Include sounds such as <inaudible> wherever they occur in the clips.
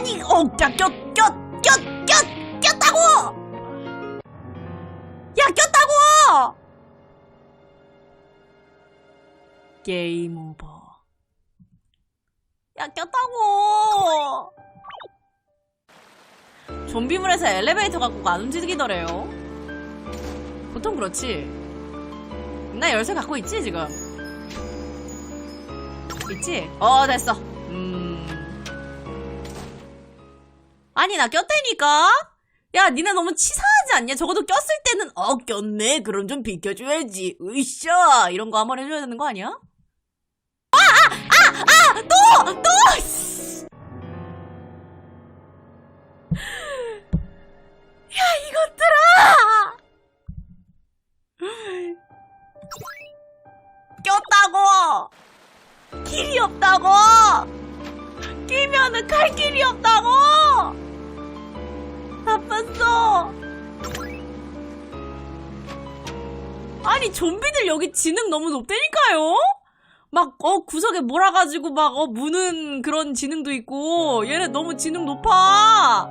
아니 어꼈꼈꼈꼈꼈 꼈다고! 야 꼈다고! 게임 오버. 야 꼈다고! 좀비물에서 엘리베이터 갖고 안 움직이더래요? 보통 그렇지. 나 열쇠 갖고 있지 지금? 있지? 어 됐어 아니 나 꼈다니까? 야 니네 너무 치사하지 않냐? 적어도 꼈을 때는 어 꼈네. 그럼 좀 비켜줘야지. 으쌰! 이런 거 한번 해줘야 되는 거 아니야? 아아아아너너 야 이것들아! 꼈다고! 길이 없다고! 끼면은 갈 길이 없다고 아니 좀비들 여기 지능 너무 높다니까요 막 어 구석에 몰아가지고 막 어 무는 그런 지능도 있고 얘네 너무 지능 높아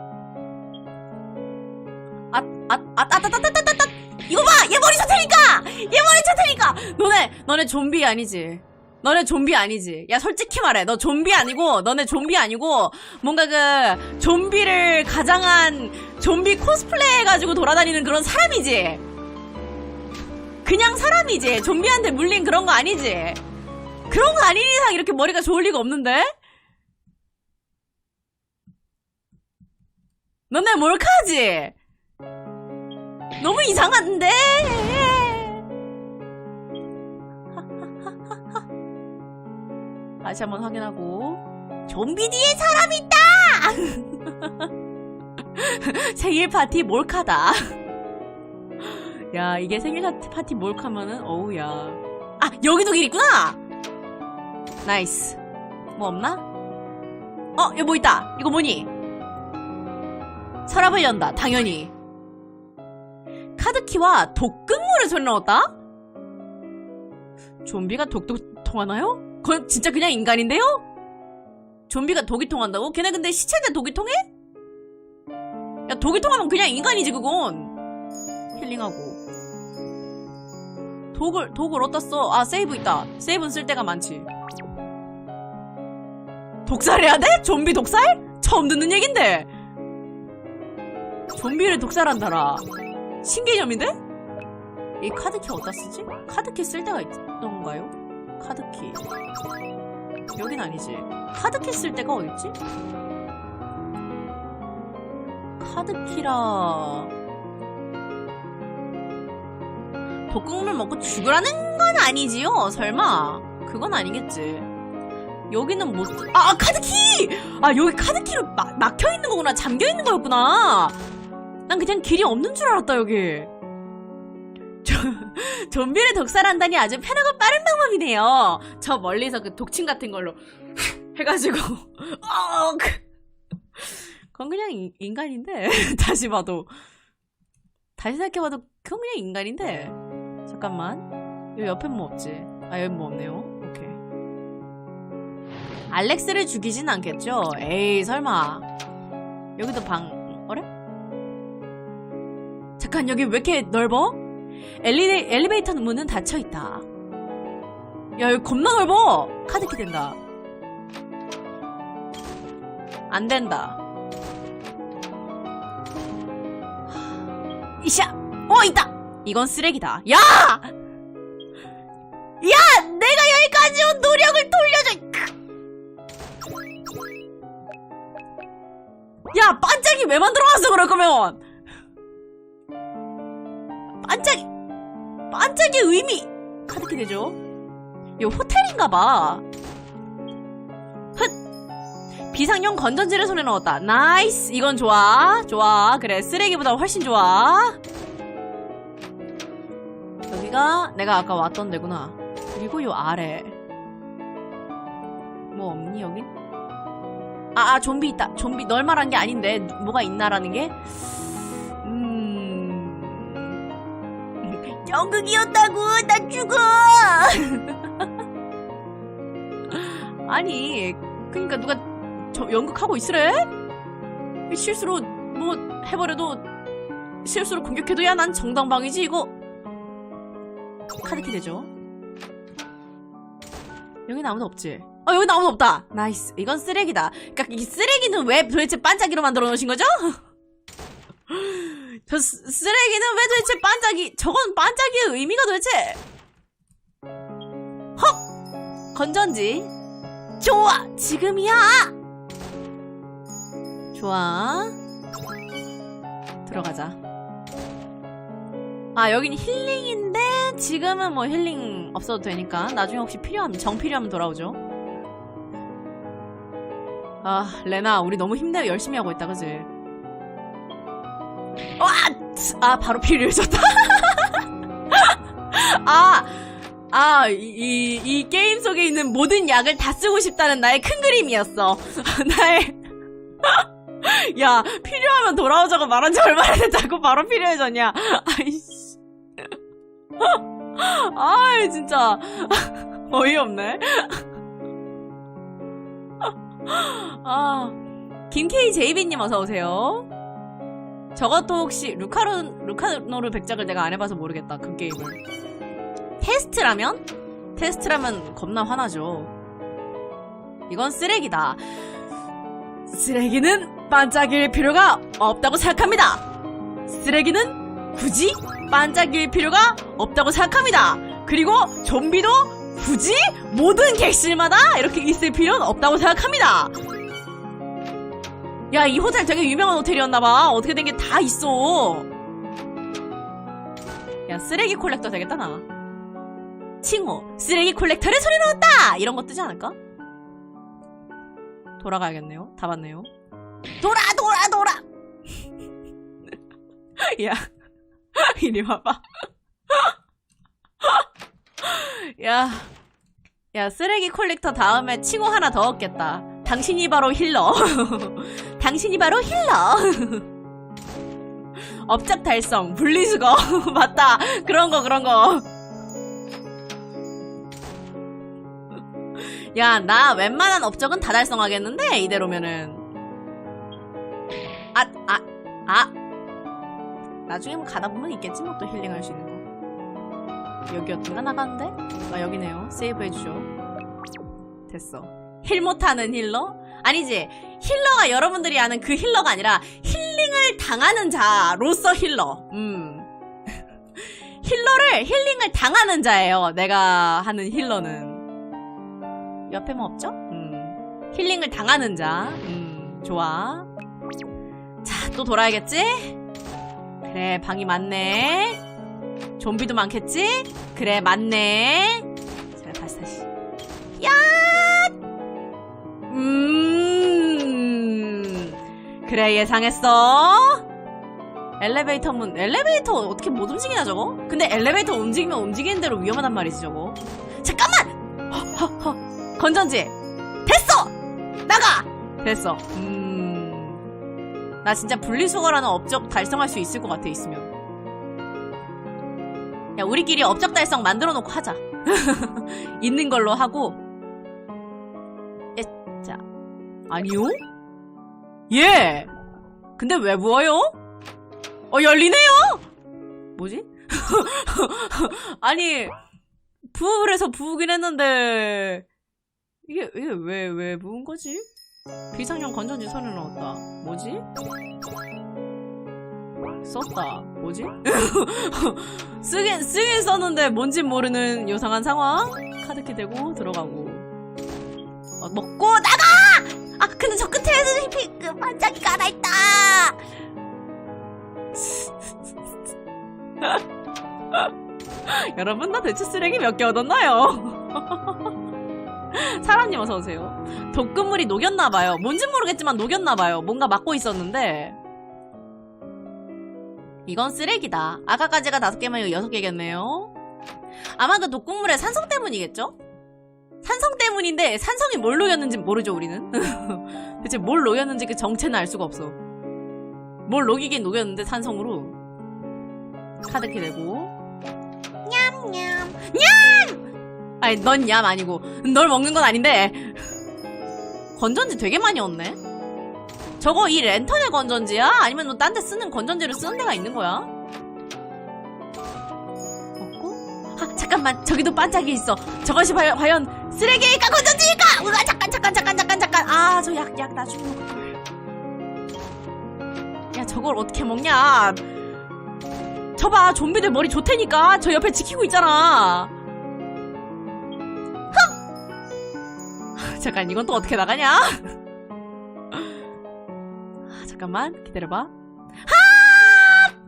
아아아아따따따따따 이거 봐! 얘 머리 쳤테니까! 얘 머리 쳤테니까! 너네, 너네 좀비 아니지? 너네 좀비 아니지? 야, 솔직히 말해. 너 좀비 아니고, 너네 좀비 아니고, 뭔가 그, 좀비를 가장한, 좀비 코스플레이 해가지고 돌아다니는 그런 사람이지? 그냥 사람이지? 좀비한테 물린 그런 거 아니지? 그런 거 아닌 이상 이렇게 머리가 좋을 리가 없는데? 너네 몰카지? 너무 이상한데? <laughs> 다시 한번 확인하고 좀비 뒤에 사람 있다! <laughs> 생일 파티 몰카다. 야 이게 생일 파티- 몰카면은 어우야. 아 여기도 길 있구나. 나이스. 뭐 없나? 어 여기 뭐 있다. 이거 뭐니? 서랍을 연다. 당연히. 카드키와 독극물을 소리 넣었다? 좀비가 독도 통하나요? 그건 진짜 그냥 인간인데요? 좀비가 독이 통한다고? 걔네 근데 시체인데 독이 통해? 야 독이 통하면 그냥 인간이지 그건 힐링하고 독을 독을 어디다 써? 아 세이브 있다 세이브는 쓸 때가 많지 독살해야 돼? 좀비 독살? 처음 듣는 얘긴데 좀비를 독살한다라 신개념인데? 이 카드키 어디다 쓰지? 카드키 쓸 때가 있던가요? 카드키 여긴 아니지 카드키 쓸 때가 어딨지? 카드키라 독극물 먹고 죽으라는 건 아니지요? 설마. 그건 아니겠지. 여기는 못 아, 아 카드키! 아 여기 카드키로 막, 막혀있는 거구나. 잠겨있는 거였구나. 난 그냥 길이 없는 줄 알았다 여기. 좀- 좀비를 독살한다니 아주 편하고 빠른 방법이네요. 저 멀리서 그 독침 같은 걸로 <laughs> 해가지고 어, 그- 그건 그냥 인- 인간인데. <laughs> 다시 봐도. 다시 생각해봐도 그건 그냥 인간인데 잠깐만. 여기 옆에 뭐 없지? 아 여기 뭐 없네요. 오케이. 알렉스를 죽이진 않겠죠? 에이 설마. 여기도 방 어래? 잠깐 여기 왜 이렇게 넓어? 엘리, 엘리베이터 문은 닫혀있다. 야 여기 겁나 넓어! 카드키 된다. 안 된다. 이샤! 어 있다 이건 쓰레기다. 야! 야! 내가 여기까지 온 노력을 돌려줘! 야 반짝이 왜 만들어놨어 그럴 거면? 반짝이 반짝이 의미 카드키 되죠 이거 호텔인가봐. 훗 비상용 건전지를 손에 넣었다. 나이스! 이건 좋아. 좋아. 그래 쓰레기보다 훨씬 좋아 여기가 내가 아까 왔던 데구나. 그리고 요 아래. 뭐 없니 여긴? 아, 아 좀비 있다. 좀비 널 말한 게 아닌데. 뭐가 있나라는 게? 음... 연극이었다고! 나 죽어! <laughs> 아니 그니까 누가 저 연극하고 있으래? 실수로 뭐 해버려도 실수로 공격해도 야 난 정당방이지 이거 카드키 되죠? 여긴 아무도 없지? 어 여긴 아무도 없다! 나이스. 이건 쓰레기다. 그니까 이 쓰레기는 왜 도대체 반짝이로 만들어 놓으신 거죠? <laughs> 저 쓰, 쓰레기는 왜 도대체 반짝이 저건 반짝이의 의미가 도대체? 헉! 건전지. 좋아! 지금이야! 좋아. 들어가자. 아 여긴 힐링인데 지금은 뭐 힐링 없어도 되니까 나중에 혹시 필요하면 정 필요하면 돌아오죠 아 레나 우리 너무 힘내고 열심히 하고 있다 그지 와! 츠, 아 바로 필요해졌다 <laughs> 아 아, 이, 이, 이 게임 속에 있는 모든 약을 다 쓰고 싶다는 나의 큰 그림이었어. <laughs> 나의. <laughs> 야, 필요하면 돌아오자고 말한 지 얼마나 됐다고 바로 필요해졌냐. 아이씨. <laughs> 아이, 진짜. <laughs> 어이없네. <laughs> 아. 김케이 제이비님 어서오세요. 저것도 혹시 루카르, 루카노르 백작을 내가 안 해봐서 모르겠다. 그 게임을. 테스트라면? 테스트라면 겁나 화나죠. 이건 쓰레기다. 쓰레기는 반짝일 필요가 없다고 생각합니다. 쓰레기는 굳이 반짝일 필요가 없다고 생각합니다. 그리고 좀비도 굳이 모든 객실마다 이렇게 있을 필요는 없다고 생각합니다. 야, 이 호텔 되게 유명한 호텔이었나봐. 어떻게 된 게 다 있어. 야, 쓰레기 콜렉터 되겠다, 나. 칭호, 쓰레기 콜렉터를 소리 넣었다! 이런 거 뜨지 않을까? 돌아가야겠네요. 다 봤네요. 돌아, 돌아, 돌아! <laughs> 야, <laughs> 이리 와봐. <laughs> 야, 야, 쓰레기 콜렉터 다음에 칭호 하나 더 얻겠다. 당신이 바로 힐러. <laughs> 당신이 바로 힐러. 업적 달성, 분리수거. 맞다. 그런 거, 그런 거. 야, 나 웬만한 업적은 다 달성하겠는데, 이대로면은. 아, 아, 아. 나중에 뭐 가다 보면 있겠지, 뭐 또 힐링할 수 있는 거. 여기였던가 나가는데? 아, 여기네요. 세이브 해주죠. 됐어. 힐 못하는 힐러? 아니지. 힐러가 여러분들이 아는 그 힐러가 아니라 힐링을 당하는 자로서 힐러. 음. <laughs> 힐러를 힐링을 당하는 자예요. 내가 하는 힐러는. 옆에 뭐 없죠? 음. 힐링을 당하는 자. 음, 좋아. 자, 또 돌아야겠지? 그래, 방이 많네. 좀비도 많겠지? 그래, 많네. 자, 다시, 다시. 야! 음. 그래, 예상했어. 엘리베이터 문, 엘리베이터 어떻게 못 움직이나, 저거? 근데 엘리베이터 움직이면 움직이는 대로 위험하단 말이지, 저거. 잠깐만! 허, 허, 허. 건전지 됐어 나가 됐어 음 나 진짜 분리수거라는 업적 달성할 수 있을 것 같아 있으면. 야 우리끼리 업적 달성 만들어 놓고 하자. <laughs> 있는 걸로 하고. 예, 자 아니요? 예! 근데 왜 부어요? 어 열리네요! 뭐지? <laughs> 아니 부을 해서 부으긴 했는데 이게, 이게 왜, 왜 부은 거지? 비상용 건전지 선을 넣었다. 뭐지? 썼다. 뭐지? <laughs> 쓰긴, 쓰긴 썼는데 뭔진 모르는 요상한 상황? 카드키 대고 들어가고. 어, 먹고 나가! 아, 근데 저 끝에는 핑크 반짝이가 하나 있다! <laughs> 여러분, 나 대체 쓰레기 몇 개 얻었나요? <laughs> 사람님 어서 오세요. 독극물이 녹였나봐요. 뭔진 모르겠지만 녹였나봐요. 뭔가 막고 있었는데. 이건 쓰레기다. 아까까지가 다섯 개면 여섯 개겠네요. 아마 그 독극물의 산성 때문이겠죠? 산성 때문인데 산성이 뭘 녹였는지 모르죠 우리는. <laughs> 대체 뭘 녹였는지 그 정체는 알 수가 없어. 뭘 녹이긴 녹였는데 산성으로. 카드키 내고. 냠냠. 냠! 아니 넌 얌 아니고 널 먹는 건 아닌데 <laughs> 건전지 되게 많이 얻네 저거 이 랜턴의 건전지야? 아니면 뭐딴데 쓰는 건전지를 쓰는 데가 있는 거야? 없고? 아 잠깐만 저기도 반짝이 있어 저것이 바, 과연 쓰레기일까 건전지일까? 으아 잠깐 잠깐 잠깐 잠깐 잠깐 아 저 약 약 나중에. 야 저걸 어떻게 먹냐? 저봐 좀비들 머리 좋다니까 저 옆에 지키고 있잖아. 잠깐 이건 또 어떻게 나가냐? <laughs> 아, 잠깐만 기다려봐. 아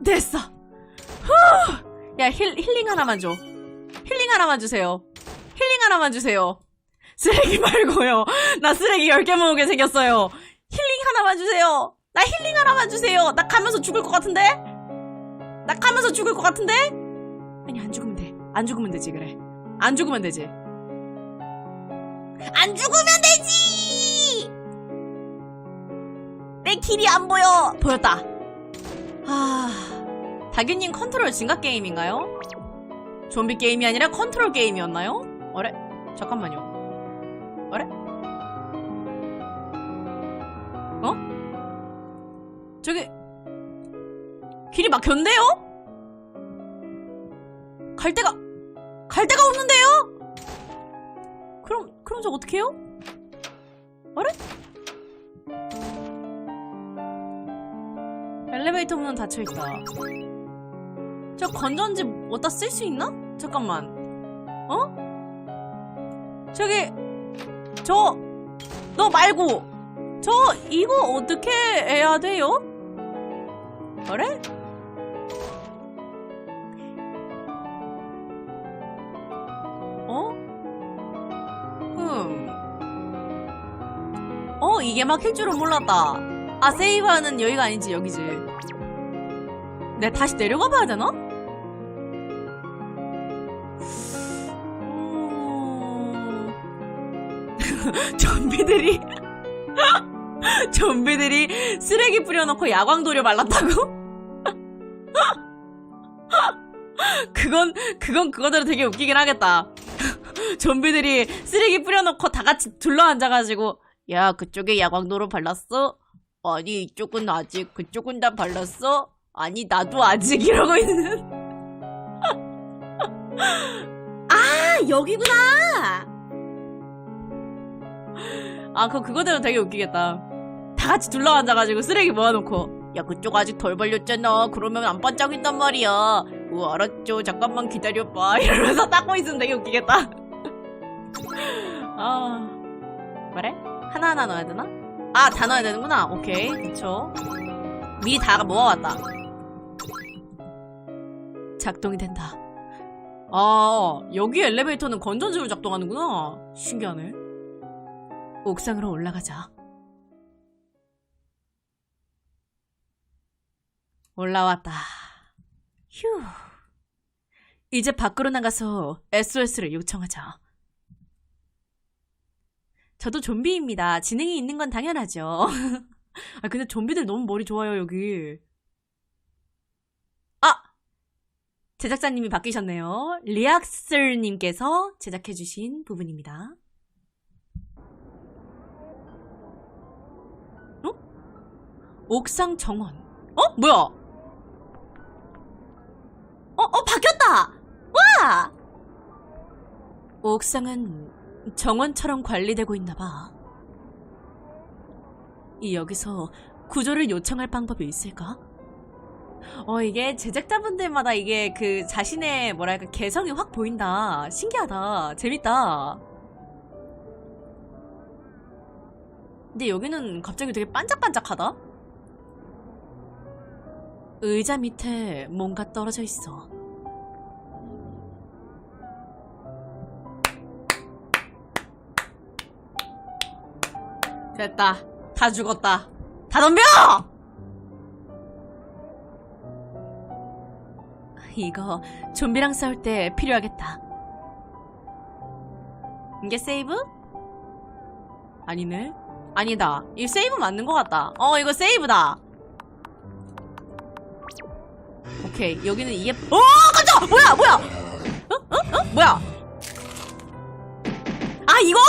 됐어. 후! 야 힐, 힐링 하나만 줘. 힐링 하나만 주세요. 힐링 하나만 주세요. 쓰레기 말고요. 나 쓰레기 10개 모으게 생겼어요. 힐링 하나만 주세요. 나 힐링 하나만 주세요. 나 가면서 죽을 것 같은데? 나 가면서 죽을 것 같은데? 아니, 안 죽으면 돼. 안 죽으면 되지, 그래. 안 죽으면 되지. 안 죽으면 되지! 내 길이 안 보여! 보였다. 아, 다규님 컨트롤 증가 게임인가요? 좀비 게임이 아니라 컨트롤 게임이었나요? 어래? 잠깐만요. 어래? 어? 저기 길이 막혔는데요? 갈 데가 갈 데가 없는데요? 그럼 저 어떻게 해요? 어래? 엘리베이터 문은 닫혀 있다. 저 건전지 어디다 쓸 수 있나? 잠깐만. 어? 저기 저 너 말고 저 이거 어떻게 해야 돼요? 그래? 어, 이게 막힐 줄은 몰랐다. 아, 세이브하는 여기가 아니지, 여기지. 내 다시 내려가 봐야 되나? 음... <laughs> 좀비들이 <laughs> 좀비들이 쓰레기 뿌려놓고 야광도료 발랐다고? <laughs> 그건 그건 그거대로 되게 웃기긴 하겠다. 좀비들이 쓰레기 뿌려놓고 다 같이 둘러 앉아가지고 야 그쪽에 야광도로 발랐어? 아니 이쪽은 아직 그쪽은 다 발랐어? 아니 나도 아직 이러고 있는. <laughs> 아 여기구나. 아, 그거 그거대로 되게 웃기겠다. 다 같이 둘러 앉아가지고 쓰레기 모아놓고. 야, 그쪽 아직 덜 발렸잖아. 그러면 안 반짝인단 말이야. 어, 알았죠. 잠깐만 기다려봐. <laughs> 이러면서 닦고 있으면 되게 웃기겠다. <laughs> 아, 그래? 하나하나 넣어야 되나? 아, 다 넣어야 되는구나. 오케이. 그쵸. 미리 다 모아왔다. 작동이 된다. 아, 여기 엘리베이터는 건전지로 작동하는구나. 신기하네. 옥상으로 올라가자. 올라왔다. 휴. 이제 밖으로 나가서 SOS를 요청하자. 저도 좀비입니다. 지능이 있는 건 당연하죠. <laughs> 아, 근데 좀비들 너무 머리 좋아요, 여기. 아! 제작자님이 바뀌셨네요. 리악슬님께서 제작해주신 부분입니다. 옥상 정원. 어? 뭐야? 어, 어, 바뀌었다! 와! 옥상은 정원처럼 관리되고 있나 봐. 이 여기서 구조를 요청할 방법이 있을까? 어, 이게 제작자분들마다 이게 그 자신의 뭐랄까 개성이 확 보인다. 신기하다. 재밌다. 근데 여기는 갑자기 되게 반짝반짝하다? 의자 밑에 뭔가 떨어져 있어. 됐다. 다 죽었다. 다 덤벼! 이거 좀비랑 싸울 때 필요하겠다. 이게 세이브? 아니네. 아니다. 이 세이브 맞는 것 같다. 어, 이거 세이브다. 오케이 여기는 이게 어 깜짝 뭐야 뭐야 어? 어? 어? 뭐야 아 이거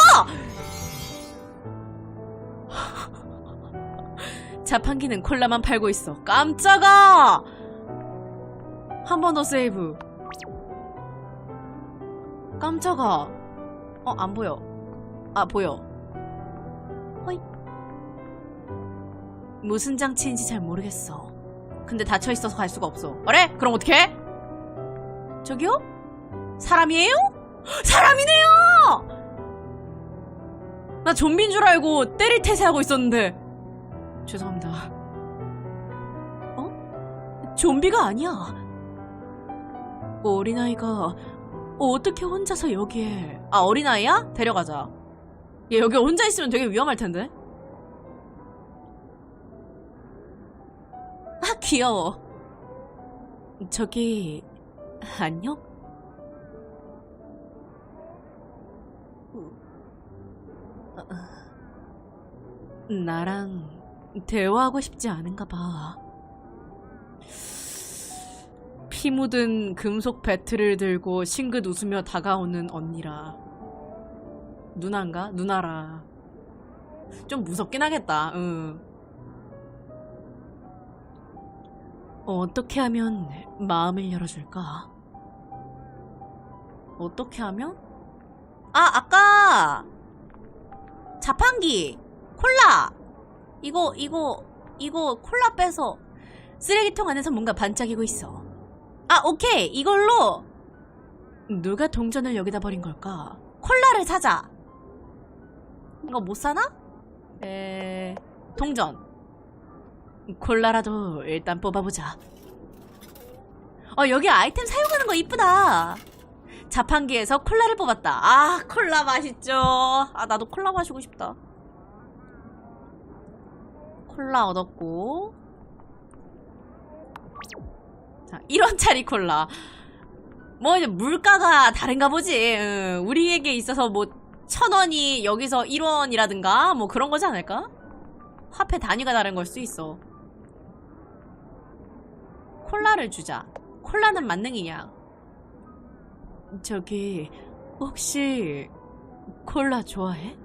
자판기는 콜라만 팔고 있어. 깜짝아! 한 번 더 세이브. 깜짝아. 어, 안 보여. 아, 보여. 허이. 무슨 장치인지 잘 모르겠어. 근데 닫혀 있어서 갈 수가 없어. 그래? 그럼 어떡해? 저기요? 사람이에요? 사람이네요! 나 좀비인 줄 알고 때릴 태세하고 있었는데. 죄송합니다. 어? 좀비가 아니야. 어린아이가 어떻게 혼자서 여기에. 아, 어린아이야? 데려가자. 얘 여기 혼자 있으면 되게 위험할 텐데. 아, 귀여워. 저기, 안녕? 나랑 대화하고 싶지 않은가 봐. 피 묻은 금속 배틀을 들고 싱긋 웃으며 다가오는 언니라. 누나인가? 누나라. 좀 무섭긴 하겠다. 응. 어떻게 하면 마음을 열어줄까? 어떻게 하면? 아, 아까 자판기 콜라 이거 이거 이거 콜라 빼서 쓰레기통 안에서 뭔가 반짝이고 있어. 아, 오케이. 이걸로 누가 동전을 여기다 버린 걸까? 콜라를 사자. 이거 못 사나? 에 동전. 콜라라도 일단 뽑아보자. 어, 여기 아이템 사용하는 거 이쁘다. 자판기에서 콜라를 뽑았다. 아, 콜라 맛있죠. 아, 나도 콜라 마시고 싶다. 콜라 얻었고. 자, 1원짜리 콜라. 뭐, 이제 물가가 다른가 보지. 응, 우리에게 있어서 뭐, 천 원이 여기서 1원이라든가, 뭐 그런 거지 않을까? 화폐 단위가 다른 걸 수 있어. 콜라를 주자. 콜라는 만능이냐? 저기, 혹시, 콜라 좋아해?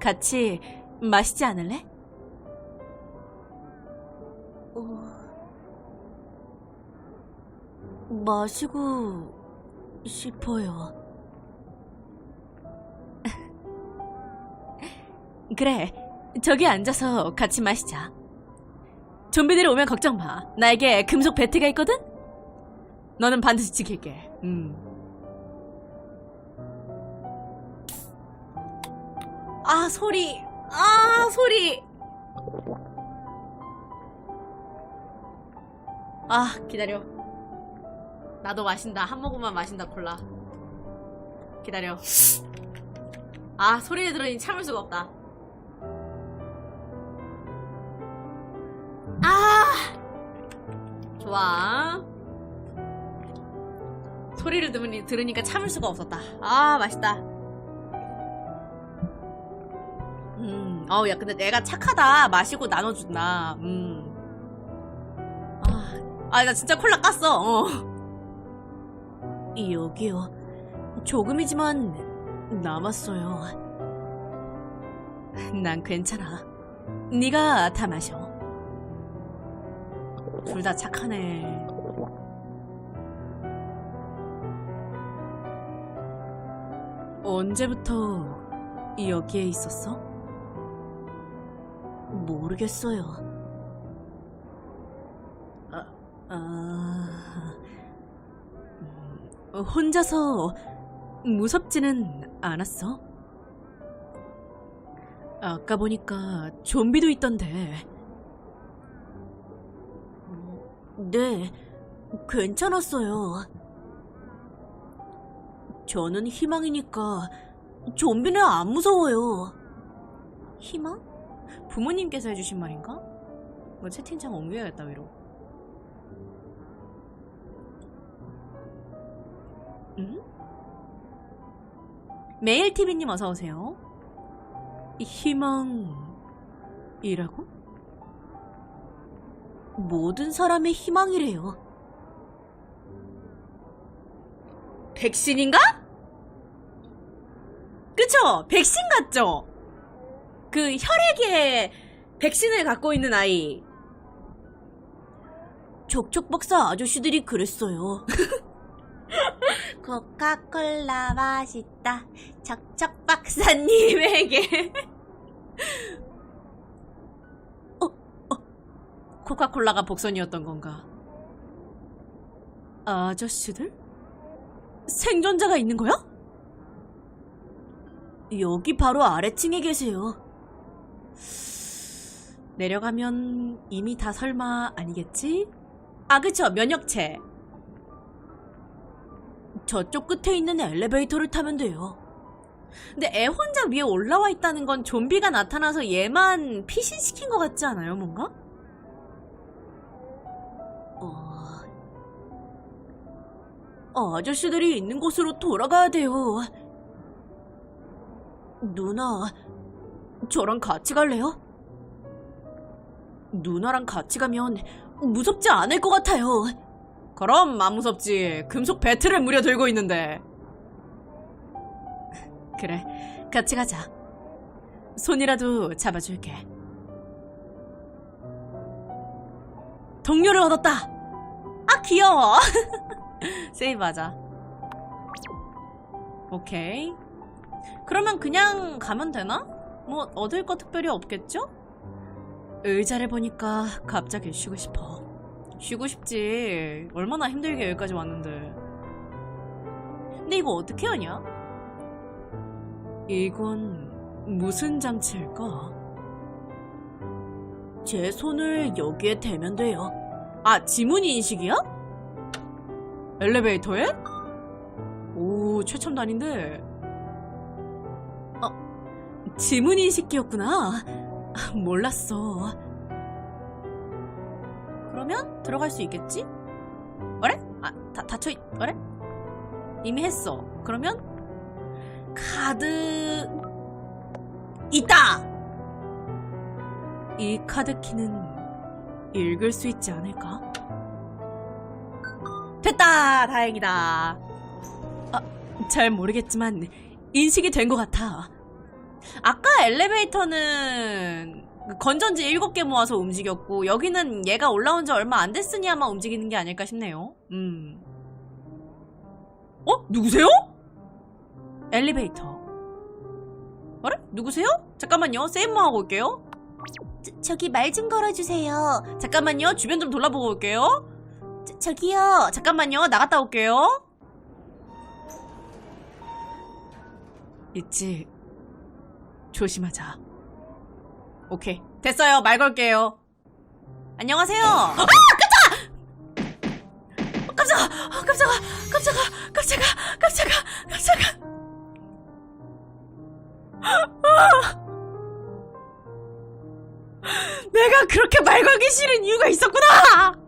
같이 마시지 않을래? 마시고 싶어요. <laughs> 그래, 저기 앉아서 같이 마시자. 좀비들이 오면 걱정 마. 나에게 금속 배트가 있거든? 너는 반드시 지킬게. 음. 아, 소리. 아, 소리. 아, 기다려. 나도 마신다. 한 모금만 마신다, 콜라. 기다려. 아, 소리를 들으니 참을 수가 없다. 아! 좋아. 소리를 들으니, 들으니까 참을 수가 없었다. 아, 맛있다. 음, 어우, 야, 근데 내가 착하다. 마시고 나눠준다. 음. 아, 아, 나 진짜 콜라 깠어. 어. 여기요. 조금이지만 남았어요. 난 괜찮아. 네가 다 마셔. 둘 다 착하네. 언제부터 여기에 있었어? 모르겠어요. 아, 아... 음, 혼자서 무섭지는 않았어? 아까 보니까 좀비도 있던데. 네, 괜찮았어요. 저는 희망이니까 좀비는 안 무서워요. 희망? 부모님께서 해주신 말인가? 뭐 채팅창 옮겨야겠다 위로. 응? 메일TV님 어서오세요. 희망이라고? 모든 사람의 희망이래요. 백신인가? 그쵸? 백신 같죠? 그 혈액에 백신을 갖고 있는 아이. 촉촉 박사 아저씨들이 그랬어요. <laughs> 코카콜라 맛있다. 척척 박사님에게. <laughs> 어, 어, 코카콜라가 복선이었던 건가? 아저씨들? 생존자가 있는 거야? 여기 바로 아래층에 계세요. 내려가면 이미 다 설마 아니겠지? 아, 그쵸. 면역체. 저쪽 끝에 있는 엘리베이터를 타면 돼요. 근데 애 혼자 위에 올라와 있다는 건 좀비가 나타나서 얘만 피신시킨 것 같지 않아요, 뭔가? 어... 어, 아저씨들이 있는 곳으로 돌아가야 돼요. 누나, 저랑 같이 갈래요? 누나랑 같이 가면 무섭지 않을 것 같아요. 그럼 안 무섭지. 금속 배틀을 무려 들고 있는데. 그래, 같이 가자. 손이라도 잡아줄게. 동료를 얻었다. 아 귀여워. <laughs> 세이브하자. 오케이. 그러면 그냥 가면 되나? 뭐 얻을 거 특별히 없겠죠? 의자를 보니까 갑자기 쉬고 싶어. 쉬고 싶지. 얼마나 힘들게 여기까지 왔는데. 근데 이거 어떻게 하냐? 이건 무슨 장치일까? 제 손을 여기에 대면 돼요. 아, 지문 인식이야? 엘리베이터에? 오, 최첨단인데. 어, 지문 인식기였구나. 아, 몰랐어. 그러면 들어갈 수 있겠지? 어래? 아, 다, 닫혀, 있, 어래? 이미 했어. 그러면 카드 있다. 이 카드 키는 읽을 수 있지 않을까? 됐다. 다행이다. 아, 잘 모르겠지만 인식이 된 것 같아. 아까 엘리베이터는 그 건전지 7개 모아서 움직였고 여기는 얘가 올라온 지 얼마 안 됐으니 아마 움직이는 게 아닐까 싶네요. 음. 어? 누구세요? 엘리베이터. 어래? 누구세요? 잠깐만요. 세이브 하고 올게요. 저, 기 말 좀 걸어주세요. 잠깐만요. 주변 좀 돌아보고 올게요. 저, 저기요. 잠깐만요. 나갔다 올게요. 있지. 조심하자. 오케이. 됐어요. 말 걸게요. 안녕하세요. 아! 깜짝아! 어, 깜짝아! 어, 깜짝아! 깜짝아! 깜짝아! 깜짝아! 깜짝아! 아! 내가 그렇게 말 걸기 싫은 이유가 있었구나!